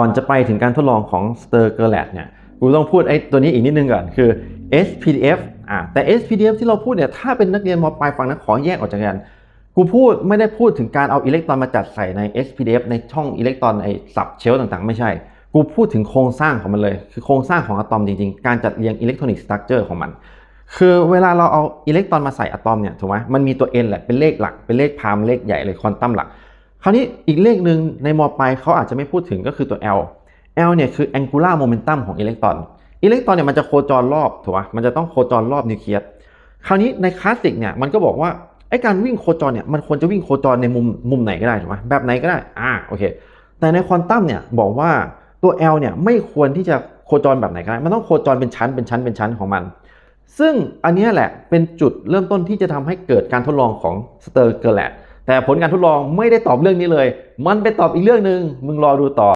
ก่อนจะไปถึงการทดลองของ s t e r g e r l a t เนี่ยกูต้องพูดไอ้ตัวนี้อีกนิดนึงก่อนคือ SPDF อะแต่ SPDF ที่เราพูดเนี่ยถ้าเป็นนักเรียนมปลายฟังนะขอแยกออกจากกันกูพูดไม่ได้พูดถึงการเอาอิเล็กตรอนมาจัดใส่ใน SPDF ในช่องอิเล็กตรอนไอ้สับเชลต่างๆ ไม่ใช่ กูพูดถึงโครงสร้างของมันเลย คือโครงสร้างของอะตอมจริงๆ การจัดเรียงอิเล็กทรอนิกส์สตรัคเจอร์ของมัน คือเวลาเราเอาอิเล็กตรอนมาใส่อะตอมเนี่ยถูกไหมมันมีตัว n แหละเป็นเลขหลักเป็นเลขพามเลขใหญ่เลยควอนตัมหลัก คราวนี้อีกเลขหนึ่งในมปลายเขาอาจจะไม่พูดถึงก็คือตัว L L เนี่ยคือ angular momentum ของอิเล็กตรอน อิเล็กตรอนเนี่ยมันจะโคจรรอบถูกป่ะมันจะต้องโคจรรอบนิวเคลียส คราวนี้ในคลาสสิกเนี่ยมันก็บอกว่าไอ้การวิ่งโคจรเนี่ยมันควรจะวิ่งโคจรในมุมมุมไหนก็ได้ถูกไหมแบบไหนก็ได้ อ่าโอเค แต่ในควอนตัมเนี่ยบอกว่าตัว L เนี่ยไม่ควรที่จะโคจรแบบไหนก็ได้ มันต้องโคจรเป็นชั้นเป็นชั้นเป็นชั้นของมัน ซึ่งอันนี้แหละเป็นจุดเริ่มต้นที่จะทำให้เกิดการทดลองของสเตอร์เกอร์แลต แต่ผลการทดลองไม่ได้ตอบเรื่องนี้เลย มันไปตอบอีกเรื่องหนึ่งมึงรอดูต่อ